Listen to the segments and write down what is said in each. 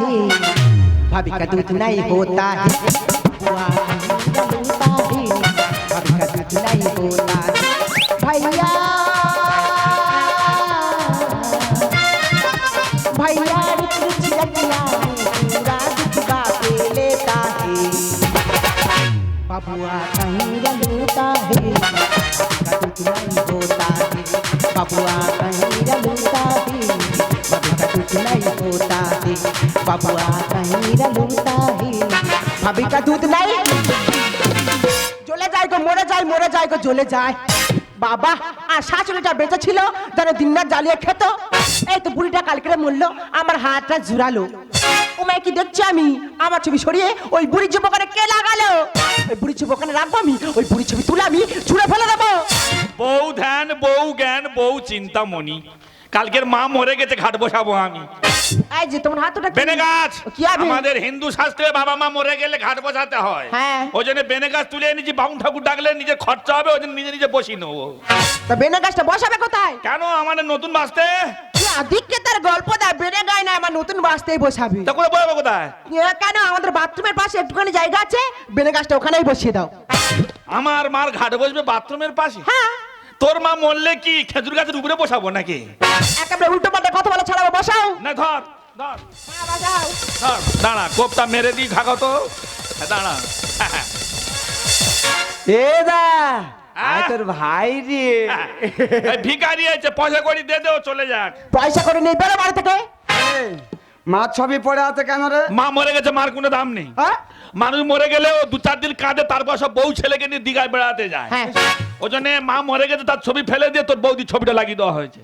है भाभी का दूध नहीं होता है। भाभी का दूध नहीं होता है। भैया! भैया लेता है। बबुआ कहीं बबुआ कहीं लूटा है भाभी का दूध नहीं জ্বলে যায় গো মরে যায় মরে যায় গো জ্বলে যায় বাবা আর শাশুড়িটা বেঁচে ছিল যেন দিনরাত জ্বালিয়ে খেত এই তো বুড়িটা কালকে মরলো আমার হাতটা জুড়ালো ওমায় কি দেখছি আমি আমার ছবি সরিয়ে ওই বুড়ি যুবকানে কে লাগালো ওই বুড়ি যুবকানে রাখবো আমি ওই বুড়ি ছবি তুলে আমি ছুঁড়ে ফেলে দেবো বউ ধ্যান বউ জ্ঞান বউ চিন্তামণি কালকের মা মরে গেছে ঘাট বসাবো আমি। এই যে তোমার হাতটা বেনে গাছ? আমাদের হিন্দু শাস্ত্রে বাবা মা মরে গেলে ঘাট বসাতে হয়। হ্যাঁ। ওই জন্য বেনে গাছ তুলে এনেছি বাউন ঠাকুর ডাকলে নিজের খরচা হবে ওই জন্য নিজে নিজে বসি নেব। তা বেনে গাছটা বসাবে কোথায়? কেন? আমাদের নতুন তার গল্প দেয় বেনে গায় না আমার নতুন বাসতেই বসাবে। তা করে বলব কোথায়? কেন? আমাদের বাথরুমের পাশে একটুখানি জায়গা আছে বেনে গাছটা ওখানেই বসিয়ে দাও। আমার মার ঘাট বসবে বাথরুমের পাশে? হ্যাঁ। তোর মা মরলে কি খেজুর গাছের উপরে বসাবো নাকি? একেবারে উল্টো পাল্টা কথা বলা ছাড়াবো বসাও। না ধর ধর। হ্যাঁ, ধর দাঁড়া কোপটা মেরে দিই ঘাগো তো। হ্যাঁ, দাঁড়া। এ দা? আয় তোর ভাই রে। ভিখারি আছে পয়সা করি দিয়ে দেও চলে যাক। পয়সা করে নেই বেরো বাড়ি থেকে। মাছ ছবি পড়ে আছে কেন রে? মা মরে গেছে মার কোনো দাম নেই। হ্যাঁ? মানুষ মরে গেলে ও দু চার দিন কাঁদে তারপর সব বউ ছেলেকে নিয়ে দীঘায় বেড়াতে যায়। হ্যাঁ। ওই জন্য মা মরে গেছে তার ছবি ফেলে দিয়ে তোর বৌদি ছবিটা লাগিয়ে দেওয়া হয়েছে।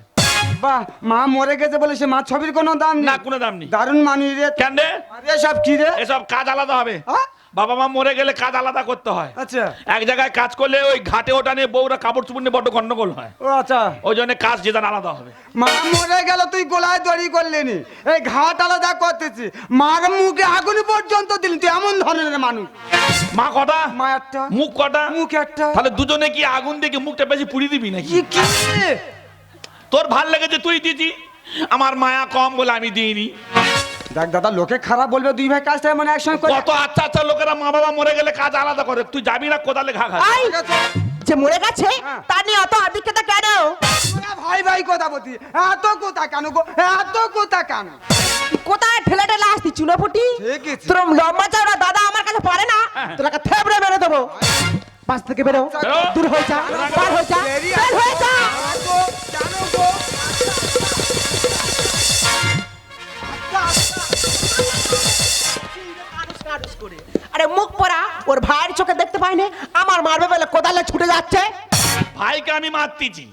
বাহ মা মরে গেছে বলে সে মা ছবির কোনো দাম না কোনো দাম নেই। দারুণ মানুষ রে। কেন রে? আরে সব কি রে? এসব কাজ আলাদা হবে। হ্যাঁ? বাবা মা মরে গেলে কাজ আলাদা করতে হয়। আচ্ছা। এক জায়গায় কাজ করলে ওই ঘাটে ওটা নিয়ে বউরা কাপড় চুপড় নিয়ে বড্ড গন্ডগোল হয়। ও আচ্ছা। ওই জন্য কাজ যেদান আলাদা হবে। মা মরে গেল তুই গোলায় দড়ি করলি নি। এই ঘাট আলাদা করতেছি। মার মুখে আগুন পর্যন্ত দিলি তুই এমন ধরনের মানুষ। মা কটা? মা একটা। মুখ কটা? মুখ একটা। তাহলে দুজনে কি আগুন দেখে মুখটা বেশি পুড়ি দিবি নাকি? কি কি? রে? তোর ভালো লেগেছে তুই দিতি। আমার মায়া কম বলে আমি দিইনি। দেখ দাদা লোকে খারাপ বলবে দুই ভাই কাজটা মানে একসঙ্গে করে কত আচ্ছা আচ্ছা লোকেরা মা বাবা মরে গেলে কাজ আলাদা করে। তুই যাবি না কোদালে ঘা খা আই! যে মরে গেছে হ্যাঁ। তার নিয়ে অত আদিক্ষেতা কেন? ভাই ভাই কথা বলছি? এত কথা কেন গো? এত কথা কেন? কোথায় ঠেলে ঠেলে আসতি চুনোপুটি। তোর লম্বা চওড়া দাদা আমার কাছে পারে না তোরাকে থেবড়ে মেরে দেবো। বাস থেকে বেরো। বেরো। দূর হয়ে যা পার হয়ে যা বের হয়ে যা। আরে মুখ পরা ওর ভাইয়ের চোখে দেখতে পাই না আমার মারবে বলে কোদালে ছুটে যাচ্ছে। ভাইকে আমি মারতেছি।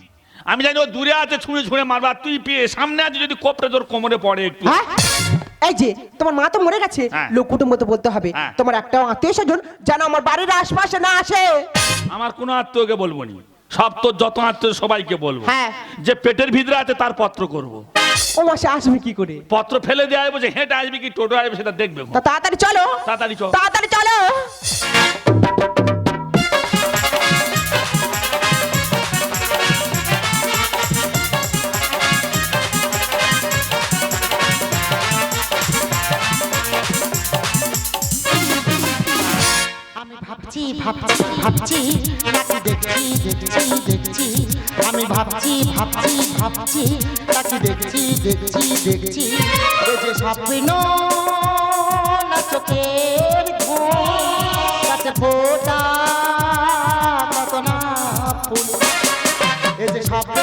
আমি জানি ও দূরে আছে ছুঁড়ে ছুঁড়ে মারবা। তুই পেয়ে সামনে আছে যদি কোপটা তোর কোমরে পড়ে একটু। হ্যাঁ? এই যে তোমার মা তো মরে গেছে। হ্যাঁ। লোক কুটুম্ব তো বলতে হবে। হ্যাঁ। তোমার একটা আত্মীয় স্বজন যেন আমার বাড়ির আশপাশে না আসে। আমার কোনো আত্মীয়কে বলব নি। সব তোর যত আত্মীয় সবাইকে বলব। হ্যাঁ। যে পেটের ভিতরে আছে তার পত্র করব। ও মাসে আসবে কি করে? পত্র ফেলে দেওয়া বলছে হেঁটে আসবে কি টোটো আসবে সেটা দেখবে তা তাড়াতাড়ি চলো। তাড়াতাড়ি চল। তাড়াতাড়ি চলো। ভাবছি ভাবছি ভাবছি নাকি দেখছি দেখছি দেখছি। আমি ভাবছি ভাবছি ভাবছি। ফোটা কত না ফুল এ যে স্বপ্ন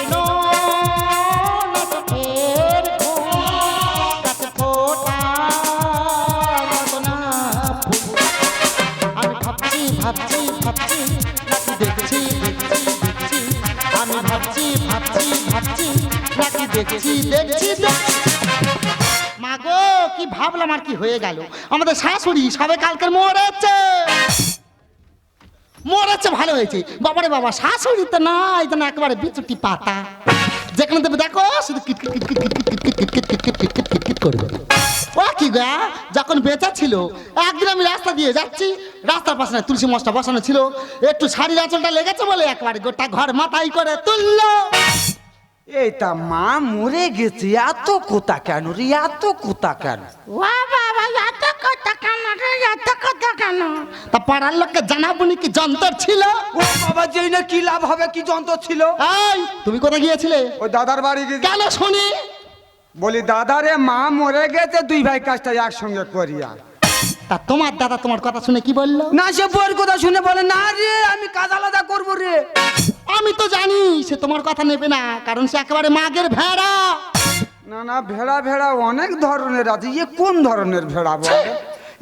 দেখছি দেখছি দেখছি। আমি ভাবছি ভাবছি ভাবছি, নাকি দেখছি মাগো কি ভাবলাম আর কি হয়ে গেল? আমাদের শাশুড়ি সবে কালকে মরেছে। মরেছে ভালো হয়েছে বাবারে বাবা শাশুড়ি তো না এই না একেবারে বিচুটি পাতা যেখানে দেবে দেখো শুধু ও কি গা যখন বেচা ছিল একদিন আমি রাস্তা দিয়ে যাচ্ছি রাস্তার পাশে তুলসী মশটা বসানো ছিল একটু শাড়ির আঁচলটা লেগেছে বলে একবার গোটা ঘর মাথায় করে তুললো এই তা মা মরে গেছে এত কোথা কেন রে এত কোথা কেন? ওয়া বাবা এত কথা কেন রে এত কথা কেন? তা পাড়ার লোককে জানাব কি যন্ত্র ছিল? ও বাবা যেই না কি লাভ হবে কি যন্ত্র ছিল? এই তুমি কোথায় গিয়েছিলে? ওই দাদার বাড়ি গিয়ে কেন শুনি? বলি দাদারে মা মরে গেছে দুই ভাই কাজটা একসঙ্গে করিয়া। তা তোমার দাদা তোমার কথা শুনে কি বলল? না সে বউয়ের কথা শুনে বলে না রে আমি কাজ আলাদা করব রে। আমি তো জানি সে তোমার কথা নেবে না কারণ সে একেবারে মাগের ভেড়া। না না ভেড়া ভেড়া অনেক ধরনের আছে। ইয়ে কোন ধরনের ভেড়া বল?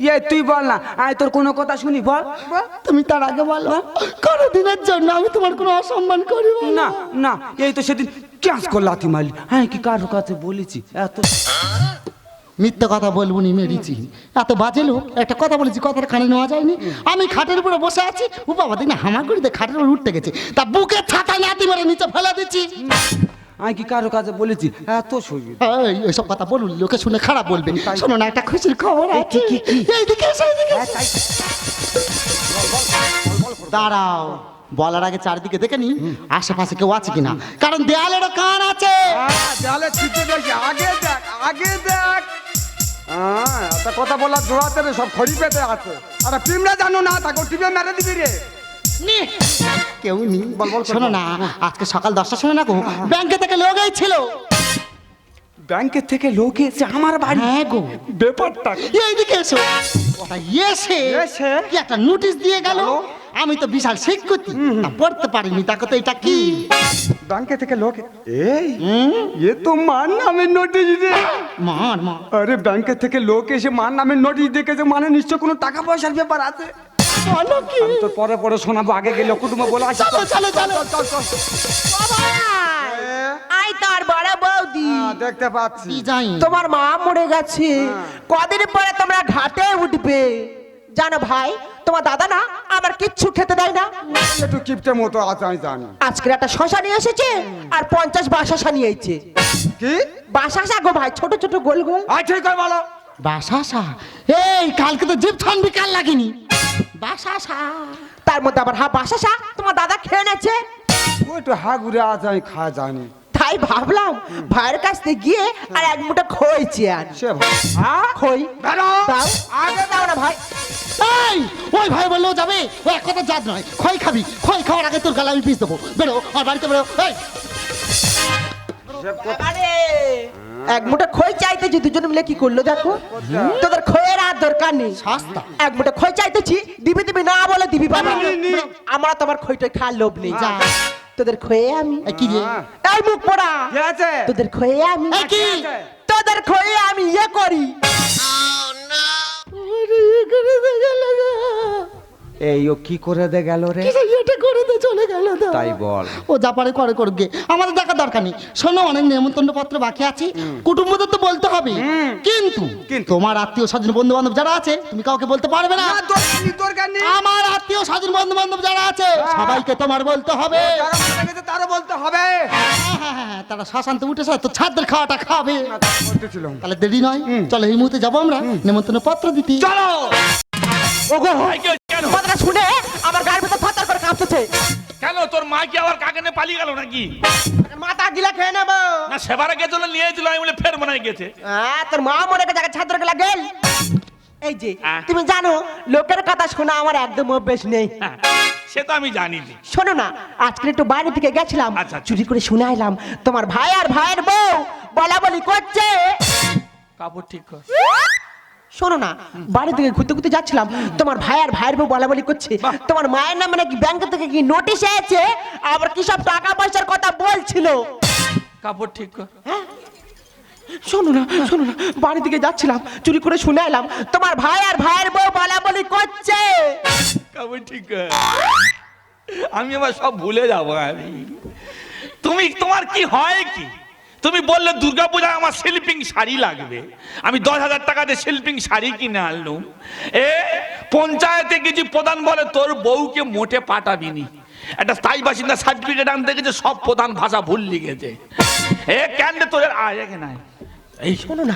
ইয়ে তুই বল না। আয় তোর কোনো কথা শুনি বল। বল। তুমি তার আগে বলো কোনো দিনের জন্য আমি তোমার কোনো অসম্মান করি না না এই তো সেদিন ক্যাশ কর লাথি মারলি। হ্যাঁ কি কারও কাছে বলেছি? এত মিথ্যে কথা বলব নি মেরিছি। এত বাজে লোক একটা কথা বলেছি কথাটা খানে নেওয়া যায়নি। আমি খাটের উপরে বসে আছি ও বাবা দেখি না হামাগুড়িতে খাটের উপর উঠতে গেছে। তা বুকে ছাতা নাতি মেরে নিচে ফেলে দিচ্ছি। আমি কি কারও কাছে বলেছি? এত ওইসব কথা বলুন লোকে শুনে খারাপ বলবে। শোনো না একটা খুশির খবর আছে। কি, কি? এইদিকে এসো, এইদিকে দাঁড়াও বলার আগে চারিদিকে দেখে নি আশেপাশে কেউ আছে কিনা। কারণ দেয়ালেরও কান আছে। জালে আগে দেখ আগে দেখ। হ্যাঁ এত কথা বলার জোড়াতে রে সব খড়ি পেতে আছে। আরে পিমড়া জানো না তাকে টিপে মেরে দিবি রে। নি। কেউ নি শোনো না আজকে সকাল দশটার সময় না গো ব্যাংকে থেকে লোক ছিল ব্যাংকের থেকে লোক এসে আমার বাড়ি। হ্যাঁ গো। ব্যাপারটা? এইদিকে এসো। তা এসে এসে? কি একটা নোটিশ দিয়ে গেল? আমি তো বিশাল শিক্ষিত তা পড়তে পারিনি তাকে তো এটা কি? ব্যাংকে থেকে লোক এই এ তো মান নামে নোটিশ রে। মান মার আরে ব্যাংকের থেকে লোক এসে মান নামে নোটিশ দেখেছে মানে নিশ্চয় কোনো টাকা পয়সার ব্যাপার আছে? বলো কি? আমি তো পরে পরে শোনাবো আগে গেলে কুটুম্ব বলে আসি। চলো চলো চলো। আই তার বড় বৌদি। হ্যাঁ, দেখতে পাচ্ছি। তোমার মা মরে গেছে। কদিন পরে তোমরা ঘাটে উঠবে? জানো ভাই তোমার দাদা না আমার কিচ্ছু খেতে দেয় না। একটু কিপটে মতো আছে আমি জানি। আজকে একটা শশা নিয়ে এসেছে আর পঞ্চাশ বাসাসা নিয়ে এসেছে। কি? বাসাসা গো ভাই ছোট ছোট গোল গোল। আই ঠিক করে বলো। বাসাসা? এই কালকে তো জিপ থান বিকাল লাগেনি। বাসাসা। তার মধ্যে আবার হা বাসাসা তোমার দাদা খেয়ে নেছে ও একটু হা ঘুরে আছে আমি খা জানি। তাই ভাবলাম ভাইয়ের কাছ থেকে গিয়ে আর এক মুঠো আর সে ভাই। হ্যাঁ? খই? বেরো দাও। আগে দাও না ভাই। এই ওই ভাই বললেও যাবে। ও এক কথা জাত নয়। খই খাবি। খই খাওয়ার আগে তোর গালে আমি পিস দেবো। বেরো আর বাড়িতে বেরো। এই। আরে এক মুঠো খই চাইতেছি দুজন মিলে কি করল দেখো? তোদের খইয়ের আর দরকার নেই। সস্তা। এক মুঠো খই চাইতেছি। দিবি দিবি না বলে দিবি বাবা। নি। তোমার খইটা খাওয়ার লোভ নেই যা। তোদের খয়ে আমি। কি রে এই মুখ পড়া। কি আছে? তোদের খয়ে আমি। কি? তোদের খয়ে আমি ইয়ে করি। এই ও কি করে দে গেল রে? তো তাই বল। ও যা পারে করে করুক গে। আমাদের দেখা দরকার নেই। শোনো অনেক নেমন্তন্ন পত্র বাকি আছে। কুটুম্বদের তো বলতে হবে। কিন্তু কিন্তু? তোমার আত্মীয় স্বজন বন্ধু বান্ধব যারা আছে তুমি কাউকে বলতে পারবে না। না, দরকার নেই, দরকার নেই। আমার আত্মীয় স্বজন বন্ধু বান্ধব যারা আছে সবাইকে তোমার বলতে হবে। বলতে হবে। হ্যাঁ, হ্যাঁ, হ্যাঁ, তারা শ্মশান্তে উঠেছে তো ছাদের খাওয়াটা খাবে। তাহলে দেরি নয়। চলো এই মুহূর্তে যাব আমরা। নেমন্তন্ন পত্র দিতে। চলো! ওগো ভাই, কি কেন কথাটা শুনে আমার গায়ের ভিতর থরথর করে কাঁপতেছে। কেন? তোর মা কি আবার কাকে নিয়ে পালিয়ে গেল নাকি? মাথা গিলা খেয়ে নেব। না সেবারে গেছিল নিয়েছিল আমি বলে ফের মনে গেছে। হ্যাঁ, তোর মা মরে গেছে আগে ছাত্র গেলা গেল। এই যে তুমি জানো লোকের কথা শোনা আমার একদম অভ্যেস নেই। হ্যাঁ, সে তো আমি জানি নি। শোনো না আজকে একটু বাইরে থেকে গেছিলাম। আচ্ছা, আচ্ছা। চুরি করে শুনে আইলাম। তোমার ভাই আর ভাইয়ের বউ বলা বলি করছে। কাপড় ঠিক কর। শোনো না বাড়ি থেকে ঘুরতে ঘুরতে যাচ্ছিলাম তোমার ভাই আর ভাইয়ের বউ বলা বলি করছে তোমার মায়ের নামে নাকি ব্যাংক থেকে কি নোটিশ এসেছে? আবার কি সব টাকা পয়সার কথা বলছিল? কাপড় ঠিক কর। শোনো না শোনো না বাড়ি থেকে যাচ্ছিলাম চুরি করে শুনে এলাম তোমার ভাই আর ভাইয়ের বউ বলা বলি করছে। কাপড় ঠিক কর। আমি আবার সব ভুলে যাব আমি। তুমি তোমার কি হয় কি? তুমি বললে দুর্গাপূজায় আমার শিল্পিং শাড়ি লাগবে। আমি দশ হাজার টাকা দিয়ে শিল্পিং শাড়ি কিনে আনলুম। এ পঞ্চায়েতে কিছু প্রধান বলে তোর বউকে মোটে পাঠাবি নি একটা স্থায়ী বাসিন্দা সার্টিফিকেট আনতে গেছে সব প্রধান ভাষা ভুল লিখেছে। এ কেন তোর আয়। এই শোনো না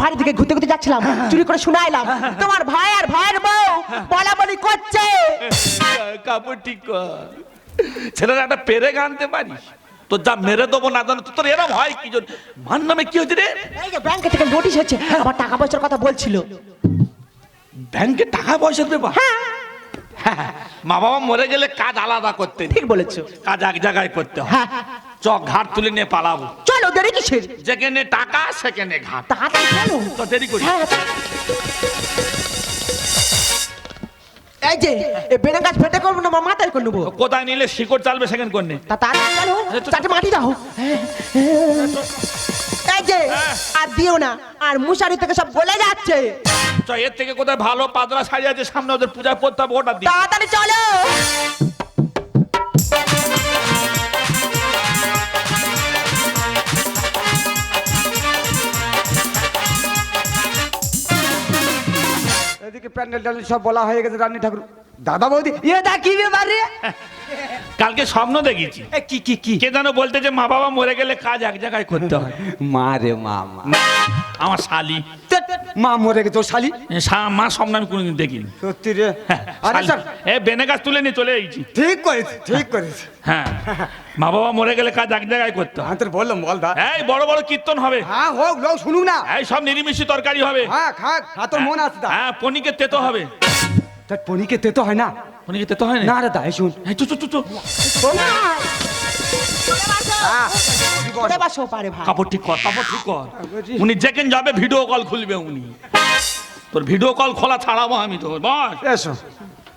বাড়ি থেকে ঘুরতে ঘুরতে যাচ্ছিলাম চুরি করে শুনে এলাম তোমার ভাই আর ভাইয়ের বউ বলা বলি করছে কাপড় ঠিক কর। ছেলেরা একটা পেরে আনতে পারিস? তোর যা মেরে দেবো না জানো তো তোর এরম হয় কি জন্য? মান নামে কি হয়েছে রে? এই যে ব্যাংকে থেকে নোটিশ হচ্ছে আবার টাকা পয়সার কথা বলছিল। ব্যাংকে টাকা পয়সার ব্যাপার হ্যাঁ, মা বাবা মরে গেলে কাজ আলাদা করতে। ঠিক বলেছ। কাজ এক জায়গায় করতে হয়। হ্যাঁ চক ঘাট তুলে নিয়ে পালাবো। চলো দেরি কিসের? যেখানে টাকা সেখানে ঘাট। তাড়াতাড়ি চলো। তো দেরি করি হ্যাঁ। এই যে এ বেনা গাছ ফেটে করব না মাথায় করে নেব। কোথায় নিলে শিকড় চালবে সেখানে করনে তা তার চলো। চারটে মাটি দাও। এই যে আর দিও না আর মুশারি থেকে সব গলে যাচ্ছে। চ এর থেকে কোথায় ভালো পাতলা শাড়ি আছে সামনে ওদের পূজা করতে হবে ওটা তাড়াতাড়ি চলো। প্যান্ডেল ট্যান্ডেল সব বলা হয়ে গেছে রানী ঠাকুর। দাদা বৌদি ইয়ে দা কি ব্যাপার কালকে স্বপ্ন দেখেছি কি কি কি? কে যেন বলতে যে মা বাবা মরে গেলে কাজ এক জায়গায় করতে হয়। মা রে মা মা। আমার শালি। মা মরে গেছে ও শালি? মা স্বপ্ন আমি কোনোদিন দেখিনি। সত্যি রে? হ্যাঁ, আরে স্যার। এ বেনে গাছ তুলে নিয়ে চলে এসেছি। ঠিক করেছে ঠিক করেছে। হ্যাঁ মা বাবা মরে গেলে কাজ এক জায়গায় করতে হয়। হ্যাঁ তোর বললাম বল দা। এই বড় বড় কীর্তন হবে। হ্যাঁ হোক লোক শুনুক না। এই সব নিরিমিষি তরকারি হবে। হ্যাঁ খাক হ্যাঁ তোর মন আছে দা। হ্যাঁ পনিকে তেতো হবে। তার পনিকে তেতো হয় না? পনিকে তেতো হয় না না রে দা এই শুন এই চু চু চু চু হ্যাঁ, করে বাসো পারে ভাই কাপড় ঠিক কর কাপড় ঠিক কর উনি যেখানে যাবে ভিডিও কল খুলবে উনি তোর ভিডিও কল খোলা ছাড়াবো আমি তোর বস এসো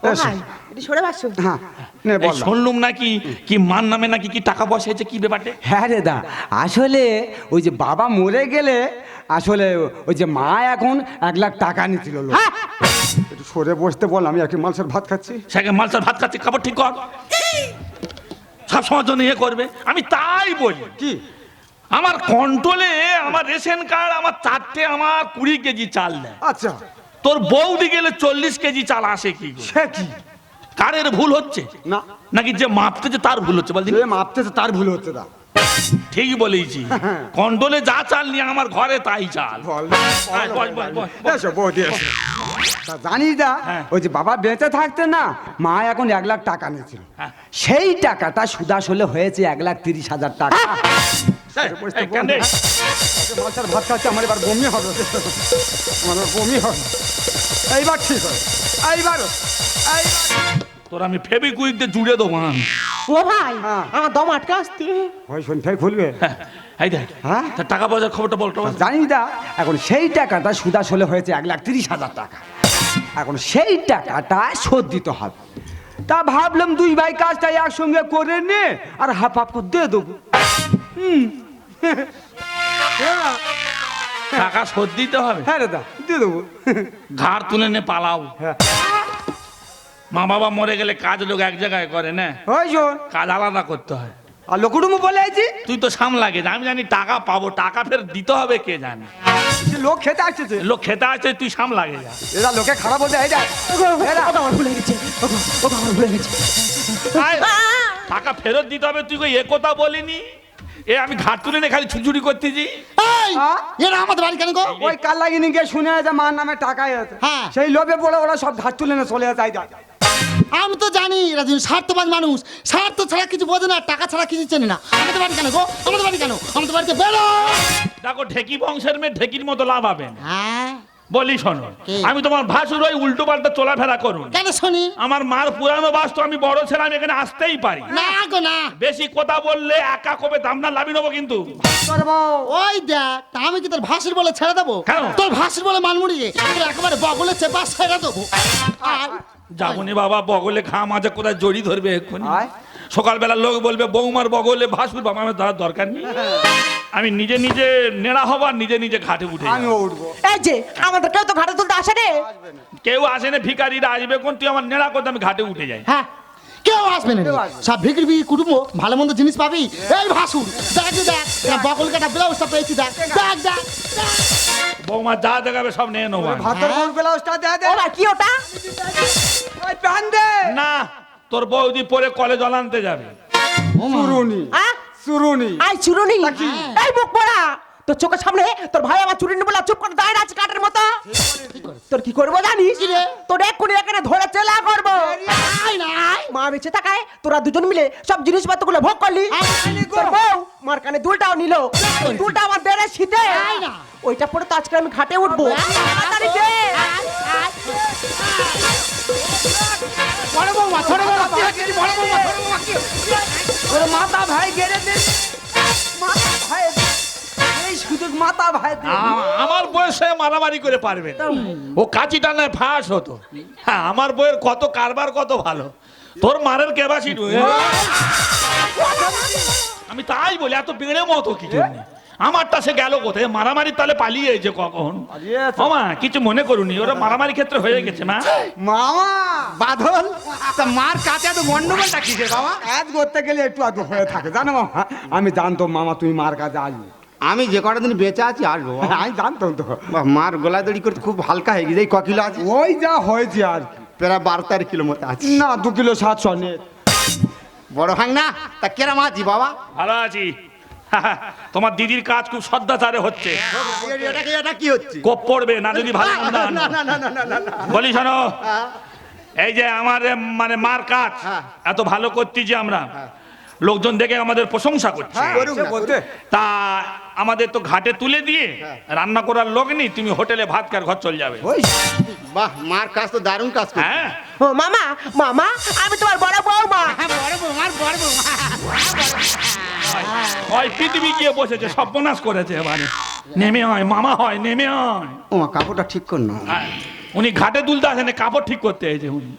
এসো ভাই সরে বাসো হ্যাঁ নে এই বল। শুনলুম নাকি? কি মান নামে নাকি? কি টাকা পয়সা হয়েছে কি ব্যাপারটা? হ্যাঁ রে দা আসলে ওই যে বাবা মরে গেলে আসলে ওই যে মা এখন এক লাখ টাকা নিছিল লোক। হ্যাঁ। একটু সরে বসতে বল আমি একটু মালসের ভাত খাচ্ছি। সেখানে মালসার ভাত খাচ্ছে কাপড় ঠিক কর। সব সময় জন্য ইয়ে করবে। আমি তাই বলি। কি? আমার কন্ট্রোলে আমার রেশন কার্ড আমার চারটে আমার কুড়ি কেজি চাল দেয় আচ্ছা। তোর বৌদি গেলে চল্লিশ কেজি চাল আসে কি করে? সে কি? কারের ভুল হচ্ছে? না। নাকি যে মাপতেছে তার ভুল হচ্ছে? বলছি যে মাপতেছে তার ভুল হচ্ছে দা ঠিক বলেছি কন্ট্রোলে যা চাল নিয়ে আমার ঘরে তাই চাল। হ্যাঁ, জানিস দা হ্যাঁ। ওই যে বাবা বেঁচে থাকতে না মা এখন এক লাখ টাকা নিয়েছিল। হ্যাঁ। সেই টাকাটা সুদাস হলে হয়েছে এক লাখ তিরিশ হাজার টাকা। ভাত খাচ্ছে আমার এবার বমি হবে। আমার বমি হবে। এইবার ঠিক হবে। এইবার এইবার। তোর আমি ফেবি কুইক দিয়ে জুড়ে দেবো আমি ও ভাই হ্যাঁ। আমার দম আটকে আসতে ওই সন্ধ্যায় খুলবে? হ্যাঁ, এই দেখ হ্যাঁ? তা টাকা পয়সার খবরটা বলতো জানিস দা এখন সেই টাকাটা সুদাস হলে হয়েছে এক লাখ তিরিশ হাজার টাকা। এখন সেই টাকাটা শোধ দিতে হবে। তা ভাবলাম দুই ভাই কাজটা একসঙ্গে করে নে আর হাফ হাফ করে দিয়ে দেবো। টাকা শোধ দিতে হবে? হ্যাঁ রে দা দিয়ে দেবো। ঘাড় তুলে নে পালাও। হ্যাঁ। মা বাবা মরে গেলে কাজ লোক এক জায়গায় করে না। ওই শোন। কাজ আলাদা করতে হয়। আর লোকুটুমু বলে আছি। তুই তো সামলাগে আমি জানি টাকা পাবো টাকা ফের দিতে হবে কে জানে? যে লোক খেতে আসছে লোক খেতে আছে তুই সামলাগে যা। এরা লোকে খারাপ এই আমার ভুলে গেছে। ওগো, আমার ভুলে গেছে। টাকা ফেরত দিতে হবে তুই কই এ কথা বলিনি? এ আমি ঘাট তুলে নে খালি ছুচুরি করতেছি। এই? এরা আমাদের বাড়ি কেন গো? ওই কাল লাগিনি গিয়ে শুনে যে মার নামে টাকা আছে। হ্যাঁ। সেই লোভে পড়ে ওরা সব ঘাট তুলে না চলে যায় যায় আমি তো জানি এরা দুজন স্বার্থবান মানুষ স্বার্থ ছাড়া কিছু বোঝে না টাকা ছাড়া কিছু চেনে না। আমাদের বাড়ি কেন গো? আমাদের বাড়ি কেন? আমাদের বাড়িতে বেরো! দেখো ঢেকি বংশের মেয়ে ঢেকির মতো লাভ হবে না। হ্যাঁ। বলি শোনো আমি তোমার ভাসুর ওই উল্টো পাল্টা চলাফেরা করুন। কেন শুনি? আমার মার পুরানো বাস্তু আমি বড় ছেলে আমি এখানে আসতেই পারি। না গো না। বেশি কথা বললে একা কবে দাম না লাভি নেব কিন্তু? ওই দেখ আমি কি তোর ভাসুর বলে ছেড়ে দেবো? কেন? তোর ভাসুর বলে মানমুড়িয়ে তোর একেবারে বগলে চেপা ছেড়ে দেবো। আর যাবনি বাবা বগলে ঘাম আছে কোথায় জড়ি ধরবে এক্ষুনি। সকালবেলা লোক বলবে বৌমার বগলে ভাসুর বাবা আমার দাঁড়ার দরকার নেই। আমি নিজে নিজে নেড়া হবার নিজে নিজে ঘাটে উঠে আমি উঠবো। এই যে আমাদের কেউ তো ঘাটে তুলতে আসে রে। কেউ আসে না ভিকারিরা আসবে কোন? তুই আমার নেড়া করতে আমি ঘাটে উঠে যাই। হ্যাঁ। কেউ আসবে না সব ভিকির ভিকির কুটুম্ব ভালো মন্দ জিনিস পাবি? এই ভাসুর দেখ দেখ বগল কাটা ব্লাউজটা পেয়েছি দেখ দেখ দেখ দেখ। বৌমা যা দেখাবে সব নিয়ে নেব। ভাতের ব্লাউজটা দে দে। কি ওটা? ওই প্যান দে না। তোর বৌদি পরে কলে জল আনতে যাবে। চুরুনি। আহ চুরুনি। আই চুরুনি। এই মুখ পড়া। তোর চোখের সামনে তোর ভাই আমার চুরি বলে চুপ করে দাঁড়িয়ে আছে কাঠের মতো। তোর কি করব জানিস? তোর এক কোণে এখানে ধরে চেলা করব। আয় না আয়। মা বেঁচে থাকায় তোরা দুজন মিলে সব জিনিসপত্রগুলো ভোগ করলি। তোর বউ মার কানে দুলটাও নিল। দুলটা আমার বেড়ে শীতে। ওইটা পরে তো আজকে আমি ঘাটে উঠবো। তাড়াতাড়ি দে। বড় বৌমা ছোট বৌমা বড় বৌমা ছোট বৌমা কি হচ্ছে? ভাই গেড়ে দে। মাথা ভাই এই শুধু মাথা ভাই আমার বয়সে মারামারি করে পারবে ও কাঁচি টানায় ফাঁস হতো। হ্যাঁ আমার বইয়ের কত কারবার কত ভালো। তোর মারের ক্যাপাসিটি আমি তাই বলি এত বেড়ে মতো কি জন্য? আমারটা সে গেল কোথায়? মারামারি তাহলে পালিয়েছে কখন? মামা কিছু মনে করুনি ওরা মারামারি ক্ষেত্রে হয়ে গেছে না মামা! বাদল তা মার কাছে এত গন্ডগোলটা কিসের বাবা কাজ করতে গেলে একটু আধটু হয়ে থাকে জানো মামা আমি জানতাম মামা তুমি মার কাছে আসবে আমি যে কটা দিন বেঁচে আছি আসব আমি জানতাম তো মার গলাদড়ি করতে খুব হালকা হয়ে গেছে ক কিলো আছে ওই যা হয়েছে আর প্রায় বারো তেরো কিলো মতো আছে না দু কিলো সাতশো নে বড় ভাঙ না তা কেরাম আছি বাবা ভালো আছি তোমার দিদির কাজ খুব শ্রদ্ধাচারে হচ্ছে এটা কি হচ্ছে কোপ পড়বে না যদি ভালো না না না না না বলি শোনো এই যে আমার মানে মার কাজ হ্যাঁ। এত ভালো করছি যে আমরা। লোকজন দেখে আমাদের প্রশংসা করছে। না, বলতে? তা আমাদের তো ঘাটে তুলে দিয়ে হ্যাঁ। রান্না করার লোক নেই তুমি হোটেলে ভাত খার ঘর চলে যাবে। বাহ মার কাজ তো দারুণ কাজ হ্যাঁ। ও মামা মামা আমি তোমার বড় বৌমা। বড় বৌমার বড় বৌমা ওই পৃথিবী গিয়ে বসেছে সর্বনাশ করেছে এবারে। নেমে হয় মামা হয় নেমে হয় ও মা কাপড়টা ঠিক কর না হ্যাঁ। উনি ঘাটে তুলতে আসেন কাপড় ঠিক করতে এসেছে উনি।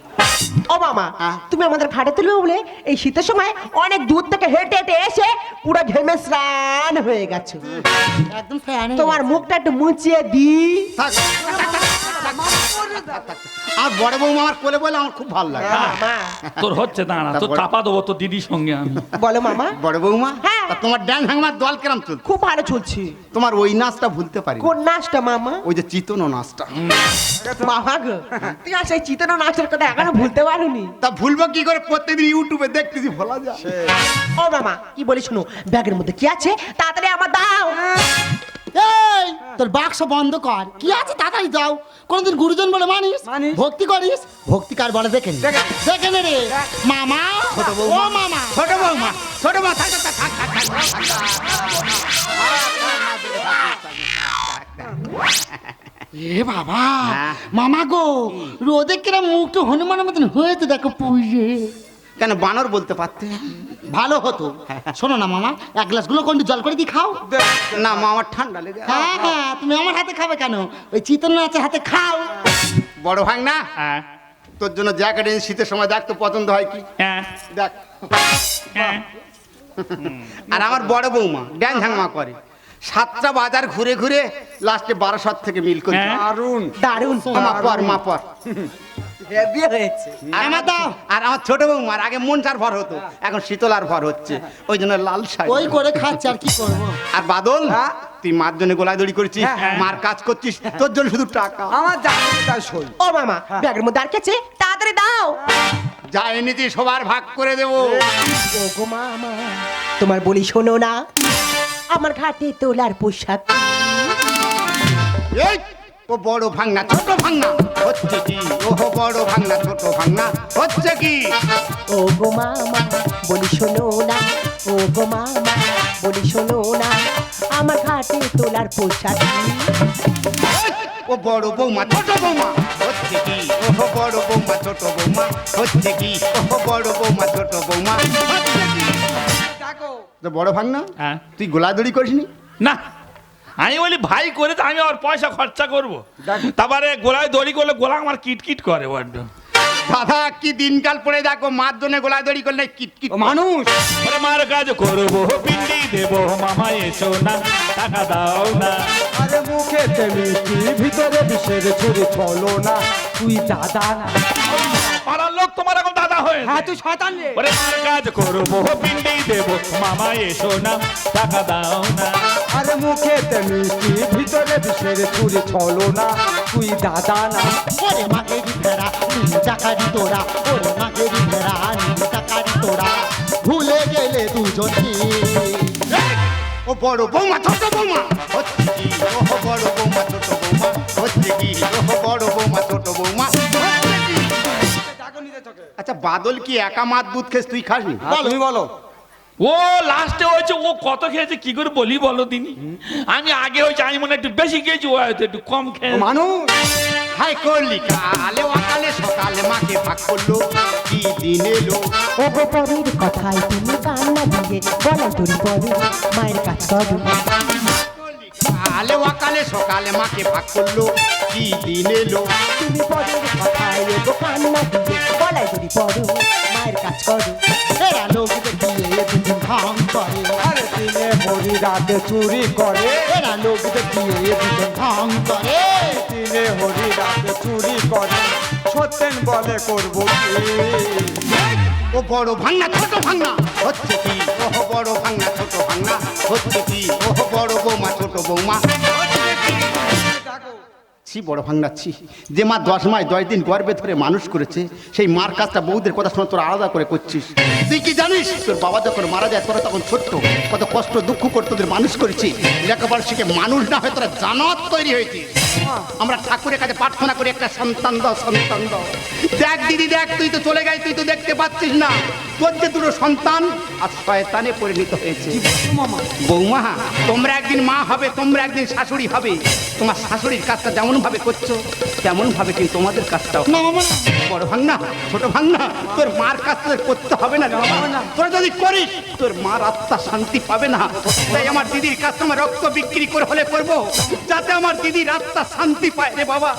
ও মামা হ্যাঁ। তুমি আমাদের ঘাটে তুলবে বলে এই শীতের সময় অনেক দূর থেকে হেঁটে হেঁটে এসে পুরো ঘেমে স্নান হয়ে গেছো। একদম তোমার মুখটা একটু মুছিয়ে দি থাক। আর বড় বৌমা আমার কোলে বলে আমার খুব ভালো লাগে। তোর হচ্ছে দাঁড়া তোর চাপা দেবো তোর দিদির সঙ্গে আমি। বলো মামা। বড় বৌমা হ্যাঁ। তোমার ড্যান ভাঙমার দল কেরাম চলছে? খুব ভালো চলছে। তোমার ওই নাচটা ভুলতে পারি। কোন নাচটা মামা? ওই যে চিতন নাচটা। মামা গো তুই আর সেই চিতনা নাচের কথা এখনও ভুলতে পারোনি? তা ভুলবো কি করে? প্রত্যেকদিন ইউটিউবে দেখতেছি ভোলা যায়। ও মামা কি বলি শোনো ব্যাগের মধ্যে কি আছে? তাড়াতাড়ি আমার দাও। এই তোর বাক্স বন্ধ কর। কি আছে? তাড়াতাড়ি যাও। কোনদিন গুরুজন বলে মানিস। ভক্তি করিস? ভক্তি কার বলে? দেখে। দেখে। নে রে। মামা ও মামা। ছোট বৌমা। ছোট বৌমা থাক থাক, থাক, থাক, এ বাবা হ্যাঁ। মামা গো রোদে কিরম মুখটা হনুমানের মতন হয়েছে দেখো পুজে কেন বানর বলতে পারতে? ভালো হতো। শোনো না মামা এক গ্লাসগুলো কোনটি জল করে দিয়ে খাও। না মা আমার ঠান্ডা লেগে হ্যাঁ হ্যাঁ তুমি আমার হাতে খাবে কেন? ওই চিতন নাচের হাতে খাও। বড় ভাঙ না? হ্যাঁ। তোর জন্য জ্যাকেট এনে শীতের সময় দেখ তো পছন্দ হয় কি। হ্যাঁ। দেখ। হ্যাঁ। আর আমার বড় বৌমা ড্যান ঝাংমা করে। সাতটা বাজার ঘুরে ঘুরে লাস্টে বারোশো থেকে মিল করে। দারুণ দারুণ। মা পর হয়েছে। আর আমার দাও আর আমার ছোট বৌমার আগে মনটার ভর হতো এখন শীতলার ভর হচ্ছে ওই জন্য লাল শাড়ি। ওই করে খাচ্ছে আর কি করব? আর বাদল হ্যাঁ? তুই মার জন্য গোলায় দড়ি করছিস হ্যাঁ। মার কাজ করছিস তোর জন্য শুধু টাকা। আমার জানি তাই সই। ও মামা ব্যাগের মধ্যে আর তাড়াতাড়ি দাও। যা এনেছি সবার ভাগ করে দেবো। ও তোমার বলি শোনো না। আমার ঘাটে তোলার পোশাক। এই! ও বড় ভাঙনা ছোট ভাঙনা। হচ্ছে কি? ও বড় ভাঙনা ছোট ভাঙনা। হচ্ছে কি? ও গো মামা বলি শোনো না। ও গো মামা বলি শোনো না। আমার ঘাটে তোলার পোশাক ও বড় বৌমা ছোট বৌমা। হচ্ছে কি? ও বড় বৌমা ছোট বৌমা। হচ্ছে কি? ও বড় বৌমা ছোট বৌমা। হচ্ছে কি? বড় ভাঙনা? হ্যাঁ। তুই গোলাদড়ি করিসনি? না। আমি বলি ভাই করে তো আমি আর পয়সা খরচা করব। তারপরে গোলায় দড়ি করলে গোলা আমার কিটকিট করে বড্ড। দাদা কি দিনকাল পড়ে দেখো মার জন্য গোলাদড়ি করলে কিটকিট মানুষ। ওরে মার কাজ করব পিন্ডি দেবো মামা এসো না টাকা দাও না। আরে মুখে মিষ্টি ভিতরে বিষের ছুরি চলো না। তুই দাদা না। হয়ে তুই শয়তান রে। ওরে মার কাজ করব পিন্ডি দেবো। মামা এসো না টাকা দাও না। আরে মুখে মিষ্টি ভিতরে বিষের ছুরি চলো না। তুই দাদা না। ওরে মাগেরি ফেরা নীল টাকারি তোরা ওরে মাগেরি ফেরা নীল টাকারি তোরা ভুলে গেলে দুজনকে ও বড় বৌমা ছোট বৌমা। হচ্ছে কি? ও বড় বৌমা ছোট বৌমা। হচ্ছে কি? ও বড় বৌমা ছোট বৌমা। বাদল কি একা মাছ দুধ খেস তুই খাসনি? হ্যাঁ, তুমি বলো। ও লাস্টে হয়েছে ও কত খেয়েছে কি করে বলি বলো দিনি? আমি আগে হয়েছে আমি মনে একটু বেশি খেয়েছি ও হয়তো একটু কম খেয়ে মানুষ হাই করলি কালে অকালে সকালে মাকে ভাগ করল কি দিন এলো? ও গো পরের কথায় তুমি কান্না দিয়ে গলায় দড়ি পড়ে মায়ের কাজ করো। কালে অকালে সকালে মাকে ভাগ করল। কি দিন এলো? তুমি পরের কথায় ও গো কান্না দিয়ে গলায় দড়ি পড়ো মায়ের কাজ করো। এরা লোক দেখিয়ে দুদিন ঢং করে। আরে দিনে হরি রাতে চুরি করে। এরা লোক দেখিয়ে দুদিন ঢং করে। দিনে হরি রাতে চুরি করে। সত্যেন বলে করব ও বড় ভাঙনা ছোট ভাঙনা হচ্ছে কি? ও বড় ভাঙনা ছোট ভাঙনা হচ্ছে কি? ও বড় বৌমা ছোট বৌমা? ছি, বড় ভাঙনা ছি। যে মা দশ মাস, দশ দিন গর্বে ধরে মানুষ করেছে, সেই মার কাজটা বৌদের কথা শুনে, তোর আলাদা করে করছিস। তুই কি জানিস? তোর বাবা যখন মারা যায়, তোরা তখন ছোট্ট, কত কষ্ট, দুঃখ করে তোদের মানুষ করেছি। লেখাপড়া শিখে মানুষ না হয়ে, তোরা জানত তৈরি হয়েছিস। আমরা ঠাকুরের কাছে প্রার্থনা করি একটা সন্তান দাও সন্তান দাও। দেখ দিদি দেখ তুই তো চলে গেছিস তুই তো দেখতে পাচ্ছিস না। তোর যে দুটো সন্তান আর শয়তানে পরিণত হয়েছে। বৌমা তোমরা একদিন মা হবে তোমরা একদিন শাশুড়ি হবে। তোমার শাশুড়ির কাজটা যেমন ভাবে করছ তেমন ভাবে কিন্তু তোমাদের কাজটাও। বড় ভাঙনা ছোট ভাঙনা তোর মার কাজ তোদের করতে হবে না। তোরা যদি করিস তোর মার আত্মা শান্তি পাবে না। তাই আমার দিদির কাছে আমার রক্ত বিক্রি করে হলে করব। যাতে আমার দিদির আত্মা শান্তি পায় রে বাবা।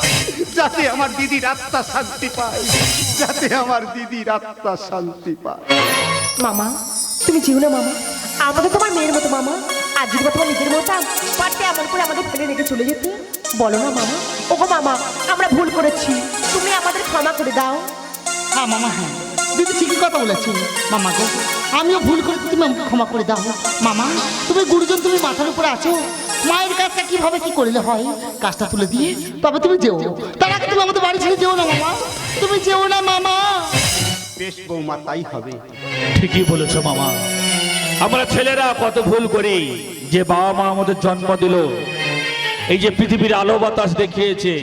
যাতে আমার দিদির আত্মা শান্তি পায়। যাতে আমার দিদির আত্মা শান্তি পায়। মামা তুমি যেও না মামা। আমাদের তোমার মেয়ের মতো মামা। আজ যদি তোমার নিজের মতো পারতে এমন করে আমাদের ফেলে রেখে চলে যেতে বলো না মামা। ওগো মামা আমরা ভুল করেছি। তুমি আমাদের ক্ষমা করে দাও। হ্যাঁ মামা হ্যাঁ। দিদি ঠিকই কথা বলেছি মামাকে আমিও ভুল করে তুমি আমাকে ক্ষমা করে দাও। মামা তুমি গুরুজন তুমি মাথার উপরে আছো। মায়ের কাজটা কীভাবে কি করলে হয়? কাজটা তুলে দিয়ে তবে তুমি যেও। তার আগে তুমি আমাদের বাড়ি ছেড়ে যেও না মামা। তুমি যেও না মামা। বেশ বৌমা তাই হবে। ঠিকই বলেছ মামা। আমরা ছেলেরা কত ভুল করি। যে বাবা মা আমাদের জন্ম দিল এই যে পৃথিবীর আলো বাতাস দেখিয়েছে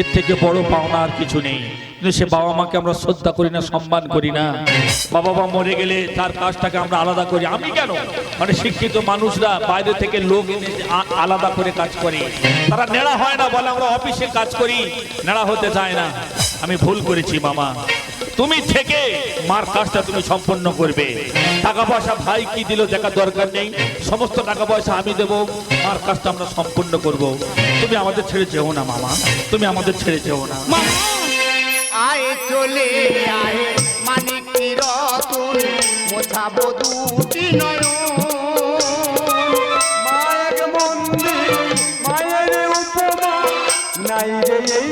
এর থেকে বড় পাওনা আর কিছু নেই। কিন্তু সে বাবা মাকে আমরা শ্রদ্ধা করি না, সম্মান করি না। বাবা মা মরে গেলে তার কাজটাকে আমরা আলাদা করি। আমি কেন? মানে শিক্ষিত মানুষরা বাইরে থেকে লোক আলাদা করে কাজ করে। তারা নেড়া হয় না বলে আমরা অফিসে কাজ করি, নেড়া হতে চায় না। আমি ভুল করেছি, মামা। তুমি থেকে মার কাজটা তুমি সম্পন্ন করবে। টাকা পয়সা ভাই কি দিল দেখার দরকার নেই। সমস্ত টাকা পয়সা আমি দেব, মার কাজটা আমরা সম্পূর্ণ করব। তুমি আমাদের ছেড়ে যেও না, মামা। তুমি আমাদের ছেড়ে যেও না। আয় চলে আয় মানিক রতন মোছাবো দুটি নয় মায়ের মন্দির, মায়ের উপমা, নাই রে এই